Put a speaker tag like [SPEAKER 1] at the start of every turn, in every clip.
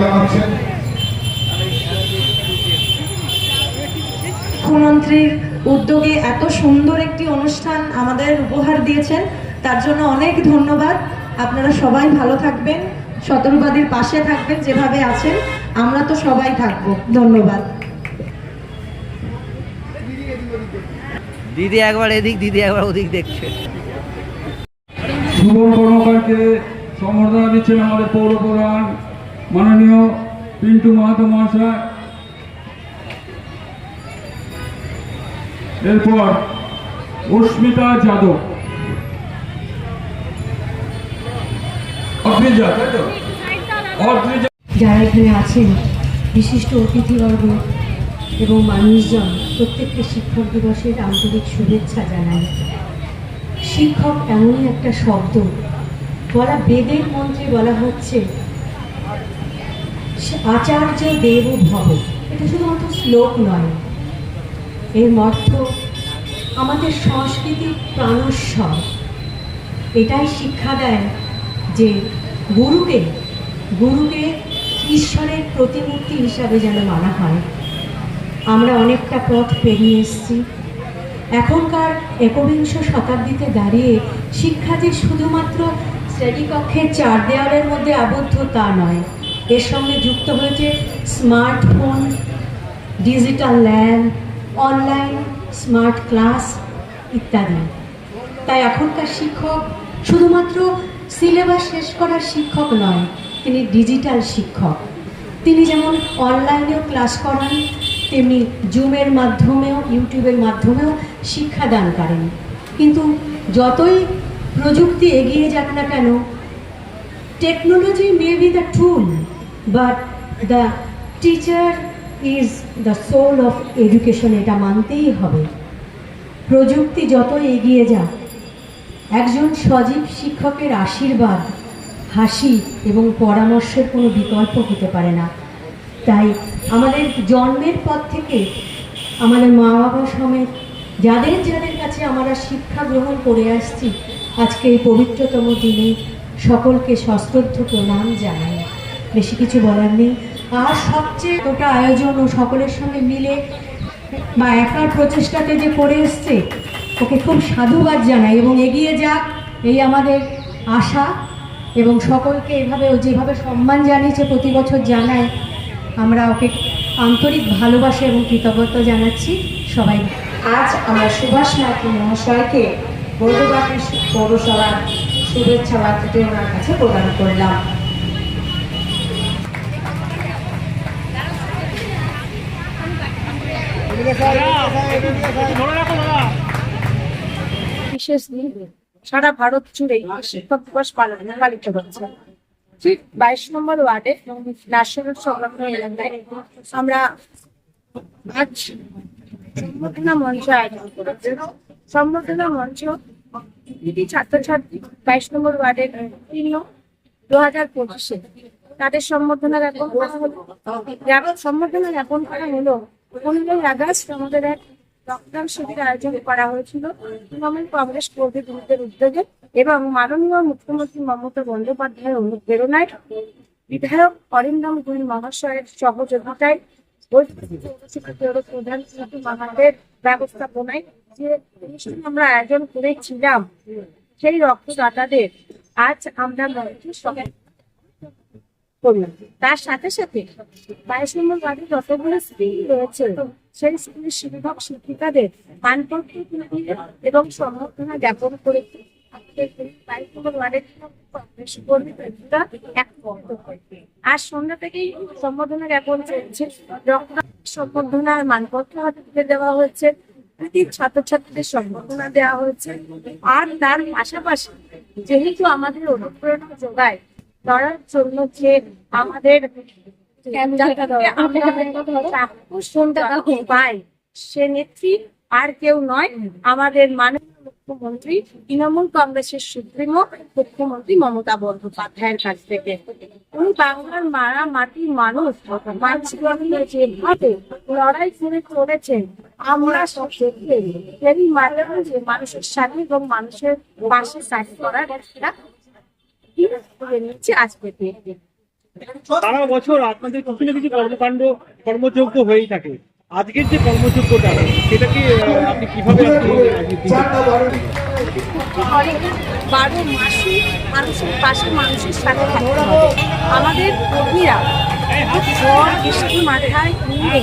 [SPEAKER 1] জানাচ্ছেন
[SPEAKER 2] মুখ্যমন্ত্রীর উদ্যোগে এত সুন্দর একটি অনুষ্ঠান আমাদের উপহার দিয়েছেন। তার জন্য অনেক ধন্যবাদ। আপনারা সবাই ভালো থাকবেন সতর্কবাদীর পাশে থাকবেন যেভাবে আছেন। আমরা তো সবাই থাকব। ধন্যবাদ।
[SPEAKER 3] দিদি একবার এদিক দিদি একবার ওদিক দেখছে।
[SPEAKER 4] শুভ কর্মকারকে সম্বর্ধনা দিচ্ছেন আমাদের পৌর প্রধান মাননীয় পিন্টু মাহাতো মহাশয়। এরপর অস্মিতা যাদব।
[SPEAKER 5] যারা এখানে আছেন, বিশিষ্ট অতিথিবর্গ এবং মানুষজন প্রত্যেককে শিক্ষক দিবসের আন্তরিক শুভেচ্ছা জানাই। শিক্ষক এমনই একটা শব্দ, বলা বেদের মন্ত্রে বলা হচ্ছে আচার্য দেব ভব এটা শুধুমাত্র শ্লোক নয়। এর অর্থ আমাদের সংস্কৃতির প্রাণস্বর এটাই শিক্ষা দেয় যে গুরুকে গুরুকে ঈশ্বরের প্রতিমূর্তি হিসাবে যেন মানা হয়। আমরা অনেকটা পথ পেরিয়ে এসেছি। এখনকার একবিংশ শতাব্দীতে দাঁড়িয়ে শিক্ষা যে শুধুমাত্র শ্রেণীকক্ষের চার দেওয়ালের মধ্যে আবদ্ধ তা নয়। এর সঙ্গে যুক্ত হয়েছে smartphone digital lab online smart class ইত্যাদি। তাই এখনকার শিক্ষক শুধুমাত্র সিলেবাস শেষ করার শিক্ষক নয়, তিনি ডিজিটাল শিক্ষক। তিনি যেমন অনলাইনেও ক্লাস করান, তেমনি জুমের মাধ্যমেও ইউটিউবের মাধ্যমেও শিক্ষাদান করেন। কিন্তু যতই প্রযুক্তি এগিয়ে যাক না কেন technology may be the tool but the teacher is the soul of education এটা মানতেই হবে। প্রযুক্তি যত এগিয়ে যাক, একজন সজীব শিক্ষকের আশীর্বাদ, হাসি এবং পরামর্শের কোনো বিকল্প হতে পারে না। তাই আমাদের জন্মের পর থেকে আমাদের মা বাবা সমেত যাদের যাদের কাছে আমরা শিক্ষা গ্রহণ করে আসছি, আজকে এই পবিত্রতম দিনে সকলকে সশ্রদ্ধ প্রণাম জানাই। বেশি কিছু বলার নেই। আর সবচেয়ে ওটা আয়োজন ও সকলের সঙ্গে মিলে বা একার প্রচেষ্টাতে যে করে এসছে, ওকে খুব সাধুবাদ জানাই এবং এগিয়ে যাক এই আমাদের আশা এবং সকলকে এভাবে ও যেভাবে সম্মান জানিয়েছে প্রতি বছর জানায় আমরা ওকে আন্তরিক ভালোবাসা এবং কৃতজ্ঞতা জানাচ্ছি সবাই।
[SPEAKER 2] আজ আমরা সুভাষ মাইতি মহাশয়কে বৈধবাদী পৌরসভার শুভেচ্ছা বার্তাটি ওনার কাছে প্রদান করলাম।
[SPEAKER 6] সারা ভারত জুড়ে শিক্ষক দিবস পালন পালিত হচ্ছে। ঠিক বাইশ নম্বর ওয়ার্ডে ন্যাশনাল সংলগ্ন এলাকায় আমরা আজ সম্বর্ধনা মঞ্চ আয়োজন করেছি। সম্বর্ধনা মঞ্চ ছাত্রছাত্রী বাইশ নম্বর ওয়ার্ডের তিনিও দু হাজার পঁচিশে। তাদের সম্বর্ধনা জ্ঞাপন করা হলো। সম্বর্ধনা জ্ঞাপন করা হলো আমাদের এক শিবির আয়োজন করা হয়েছিল। তৃণমূল কংগ্রেস উদ্যোগে এবং মাননীয় মুখ্যমন্ত্রী মমতা বন্দ্যোপাধ্যায়ের অনুপ্রেরণায় বিধায়ক অরিন্দম গুল মহাশয়ের সহযোগিতায় প্রধান মাহাতের ব্যবস্থাপনায় যে অনুষ্ঠান আমরা আয়োজন করেছিলাম, সেই রক্তদাতাদের আজ আমরা মঞ্চে সবাই তার সাথে সাথে বাইশ নম্বর যতগুলো স্কুল রয়েছে, সেই স্কুলের শিক্ষক, শিক্ষিকাদের মানপত্র এবং সম্বর্ধনা জ্ঞাপন হয়। আজ সন্ধ্যা থেকেই সম্বর্ধনা জ্ঞাপন চলছে। সম্বর্ধনার মানপত্র হাতে তুলে দেওয়া হয়েছে। ছাত্রছাত্রীদের সম্বর্ধনা দেওয়া হয়েছে। আর তার পাশাপাশি যেহেতু আমাদের অনুপ্রেরণা যোগায় ধরার জন্য যে আমাদের সে নেত্রী আর কেউ নয়, আমাদের মাননীয় মুখ্যমন্ত্রী, তৃণমূল কংগ্রেসের সুপ্রিমো মুখ্যমন্ত্রী মমতা বন্দ্যোপাধ্যায়ের কাছ থেকে। উনি বাংলার মারা মাটির মানুষ যেভাবে লড়াই করে চলেছেন, আমরা সব দেখে তেমনি মাঝে মাঝে মানুষের সাথে এবং মানুষের পাশে সাইড করার একটা
[SPEAKER 1] সারা বছর আপনাদের কিছু না কিছু কর্মকাণ্ড কর্মযোগ্য হয়েই থাকে। আজকের যে কর্মযোগ্যটা সেটাকে আপনি কীভাবে
[SPEAKER 6] বারো মাসই মানুষের পাশে মানুষের সাথে থাকতে হবে। আমাদের কর্মীরা ঝড় বৃষ্টি মাথায় নিয়ে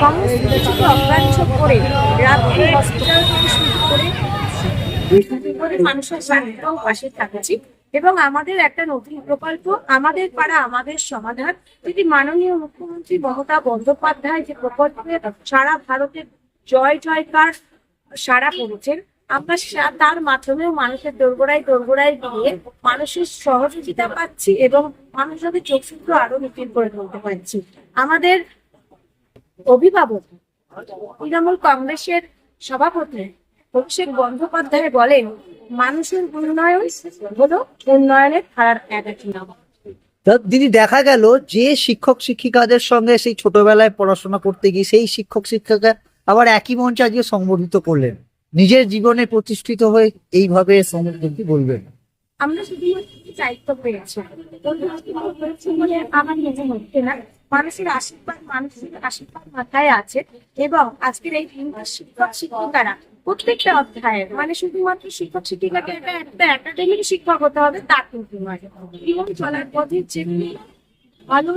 [SPEAKER 6] সমস্ত কিছুকে অগ্রাহ্য করে রাত্রি হসপিটাল থেকে শুরু করে মানুষের সাথে পাশে থাকছি। এবং আমাদের একটা নতুন প্রকল্প, আমাদের পাড়া, আমাদের সমাধান। যদি মাননীয় মুখ্যমন্ত্রী মমতা বন্দ্যোপাধ্যায় যে প্রকল্পে সারা ভারতের জয় জয়কার সারা করেছেন, আমরা তার মাধ্যমেও মানুষের দোরগোড়ায় দোরগোড়ায় গিয়ে মানুষের সহযোগিতা পাচ্ছি এবং মানুষদের চোখশুদ্ধ আরও নিবিড় করে তুলতে পারছি। আমাদের অভিভাবক তৃণমূল কংগ্রেসের সভাপতি অভিষেক বন্দ্যোপাধ্যায় বলেন মানুষের উন্নয়ন হলো উন্নয়নের ধারার নাম।
[SPEAKER 3] দিদি দেখা গেল যে শিক্ষক শিক্ষিকাদের সঙ্গে সেই ছোটবেলায় পড়াশোনা করতে গিয়ে সেই শিক্ষক শিক্ষিকা আবার একই মঞ্চে আজকে সংবর্ধিত করলেন। নিজের জীবনে প্রতিষ্ঠিত হয়ে এইভাবে সংগঠিত বলবেন?
[SPEAKER 6] আমরা শুধুমাত্র দায়িত্ব পেয়েছি আমার নিজে হচ্ছে না মানুষের আশীর্বাদ মানুষের আশীর্বাদ মাথায় আছে এবং আজকের এই শিক্ষক শিক্ষিকারা প্রত্যেকটা অধ্যায়ের মানে শুধুমাত্র শিক্ষক শিক্ষিকাকে একটা একাডেমিক শিক্ষক হতে হবে, তা কিন্তু নয়। জীবন চলার পথে যেগুলি ভালো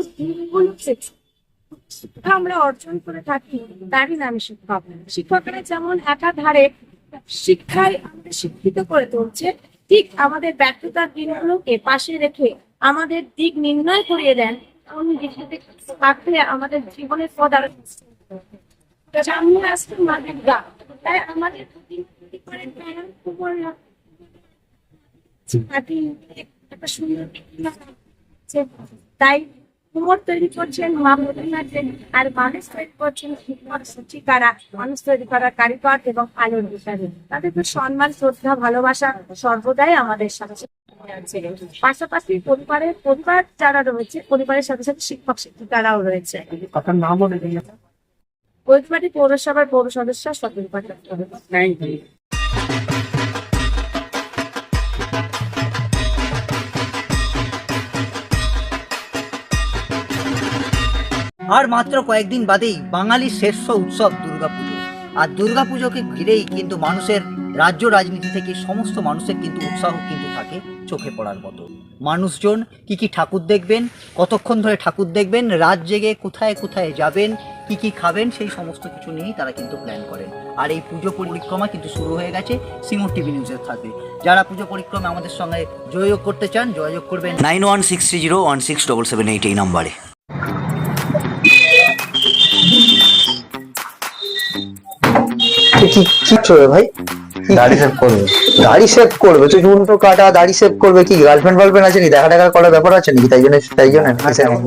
[SPEAKER 6] শিক্ষা আমরা অর্জন করে থাকি, তারই নামে শিক্ষক। শিক্ষকরা যেমন একাধারে শিক্ষায় আমাদের শিক্ষিত করে তুলছে, ঠিক আমাদের ব্যর্থতার দিনগুলোকে পাশে রেখে আমাদের দিক নির্ণয় করিয়ে দেন আমাদের জীবনের পথ আরও সামনে আসছে আমাদের গা তাই করে কুমোর তৈরি করছেন, মা আর মানুষ তৈরি করছেন মানুষ তৈরি করার কারিগর এবং আলোর বিচারে তাদেরকে সম্মান, শ্রদ্ধা, ভালোবাসা সর্বদাই আমাদের সাথে পাশাপাশি পরিবারের পরিবার যারা রয়েছে, পরিবারের সাথে সাথে শিক্ষক শিক্ষিকারাও রয়েছে
[SPEAKER 1] গেছে
[SPEAKER 6] পৌরসভার পৌর সদস্য সতেরো
[SPEAKER 1] থ্যাংক ইউ
[SPEAKER 3] আর মাত্র কয়েকদিন বাদেই বাঙালির শ্রেষ্ঠ উৎসব দুর্গাপুজো। আর দুর্গাপুজোকে ঘিরেই কিন্তু মানুষের রাজ্য রাজনীতি থেকে সমস্ত মানুষের কিন্তু উৎসাহ কিন্তু থাকে চোখে পড়ার মতো। মানুষজন কি কি ঠাকুর দেখবেন কতক্ষণ ধরে ঠাকুর দেখবেন রাত জেগে কোথায় কোথায় যাবেন কি কি খাবেন সেই সমস্ত কিছু নিয়েই তারা কিন্তু প্ল্যান করেন। আর এই পুজো পরিক্রমা কিন্তু শুরু হয়ে গেছে সিমোর টিভি নিউজের থাকবে যারা পুজো পরিক্রমা আমাদের সঙ্গে যোগাযোগ করতে চান যোগাযোগ করবেন
[SPEAKER 7] nine one six three zero one six double seven eight এই নাম্বারে।
[SPEAKER 8] কি কি করবে ভাই? দাড়ি সেভ করবে। দাড়ি সেভ করবে তো চুন তো কাটা দাড়ি সেভ করবে কি? গার্লফ্রেন্ড ফার্লফ্রেন্ড আছে নাকি দেখা দেখা করার ব্যাপার আছে নাকি? তাই জন্য তাই জন্য?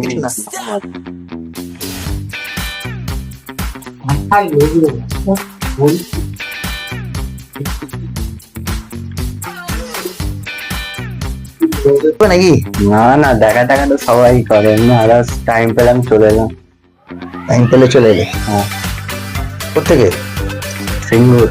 [SPEAKER 8] কিছু না। নাকি?
[SPEAKER 9] না না দেখা দেখা তো সবাই করে। না আর টাইম পেলাম চলে এলাম।
[SPEAKER 8] টাইম পেলে চলে এলে?
[SPEAKER 9] হ্যাঁ।
[SPEAKER 8] কোথেকে
[SPEAKER 9] সিঙ্গুর।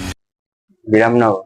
[SPEAKER 9] বিরামনগর